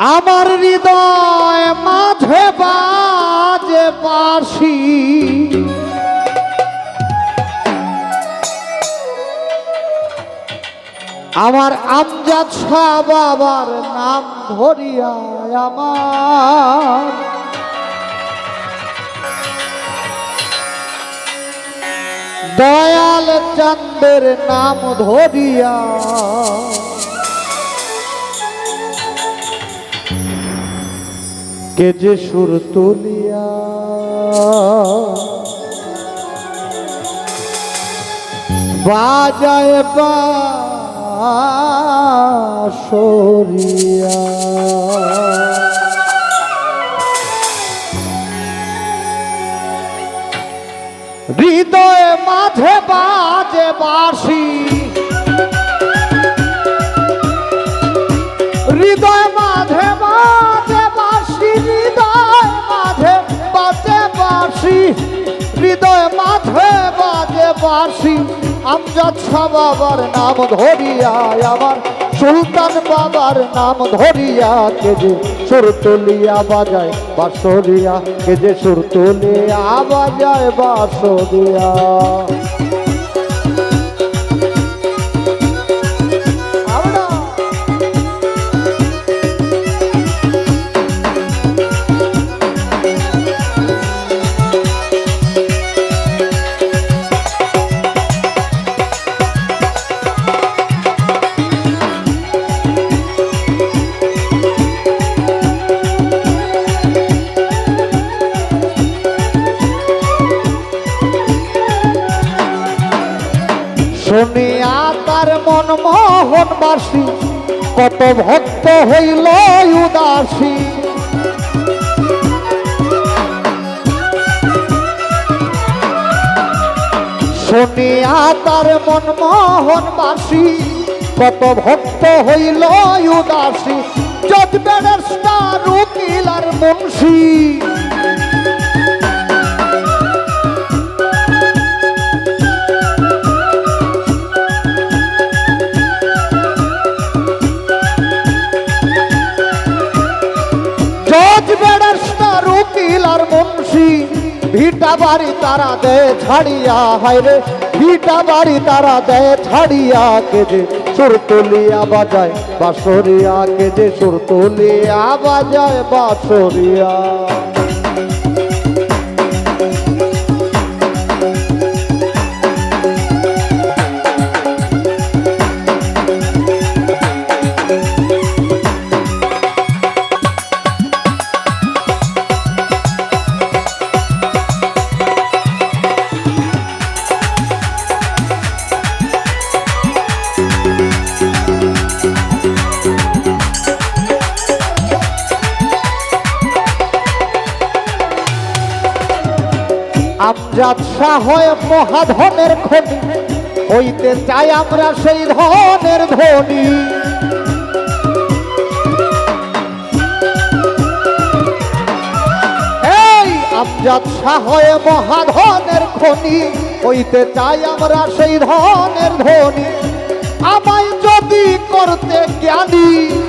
আমার হৃদয় মাঝে বাজে বাসি আমার আমজাদ শাহ বাবার নাম ধরিয়া আমার। দয়াল চন্দ্রের নাম ধরিয়া কে যে সুর তুলিয়া। বাজায় বাসরিয়া হৃদয়ে মাঝে বাজে বাসি বাসি আমজাদ শাহ বাবার নাম ধরিয়া আমার, সুলতান বাবার নাম ধরিয়া কে যে সুর তুলিয়া বাজায় বাসরিয়া কে যে সুর তুলিয়া বাজায় বাসরিয়া। তার মন মোহন বাসী, কত ভক্ত হইল উদাসী। শুনিয়া তার মন মোহন বাসী, কত ভক্ত হইল উদাসী। জজ ব্যারিস্টার উকিল আর মুন্সী। ভিটা বাড়ি তারা দে ছাড়িয়া, হায় রে। ভিটা বাড়ি তারা দে ছাড়িয়া, কে যে সুর তুলিয়া বাজায় বাসরিয়া কে যে সুর তুলিয়া বাজায় বাসরিয়া শাহ হয় মহাধনের খনি। হইতে চাই আমরা সেই ধনের ধনী। আমজাদ শাহ হয় মহাধনের খনি। হইতে চাই আমরা সেই ধনের ধনী। আমায় যদি করতে জ্ঞানী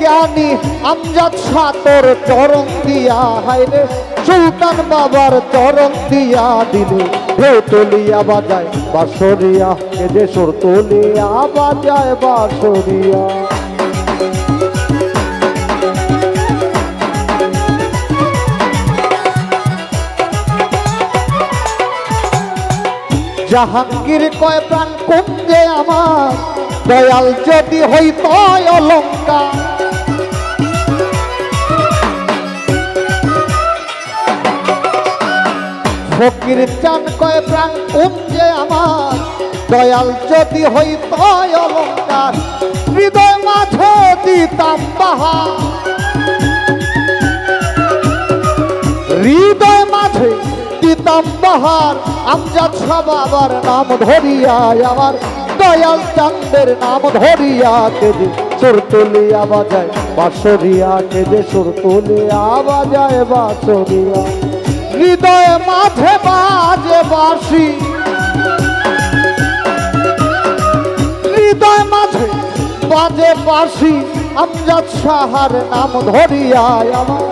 জ্ঞানী, আমজাদ সাতর চরণ দিয়া হাইরে সুলতান বাবার চরণ দিয়া দিলে। তুলিয়া বাজায় বাসরিয়া এ যে সুর তুলিয়া বাজায় বাসরিয়া জাহাঙ্গীর কয়, প্রাণ কুঞ্জে আমার, দয়াল যদি হইত অলঙ্কার। ফকির চান কয় প্রাণ কুঞ্জে আমার। দয়াল যদি হইত অলঙ্কার, হৃদয় মাঝে দিতাম বাহার। হৃদয় মাঝে দিতাম বাহার, আমজাদ শাহ বাবার নাম ধরিয়া আমার। দয়াল চান্দের নাম ধরিয়া কে যে সুর তুলিয়া বাজায় বাসরিয়া কে যে সুর তুলিয়া বাজায় বাসরিয়া হৃদয় মাঝে বাজে বাসি বাজে বাসি আমজাদ সাহার নাম ধরিয়া আমার।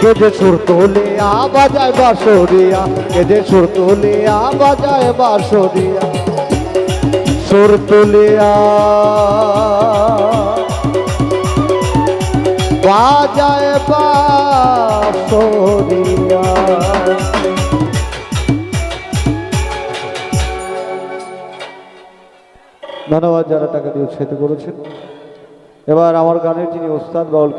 কেজে সুর তোলিয়া বাজায় বাঁশরিয়া, কেজে সুর তোলিয়া বাজায় বাঁশরিয়া। সুর তুলিয়া। বাজায় বাঁশরিয়া ধন্যবাদ যারা টাকা দিয়ে উৎসাহিত করেছেন। এবার আমার গানের যিনি ওস্তাদ বাউল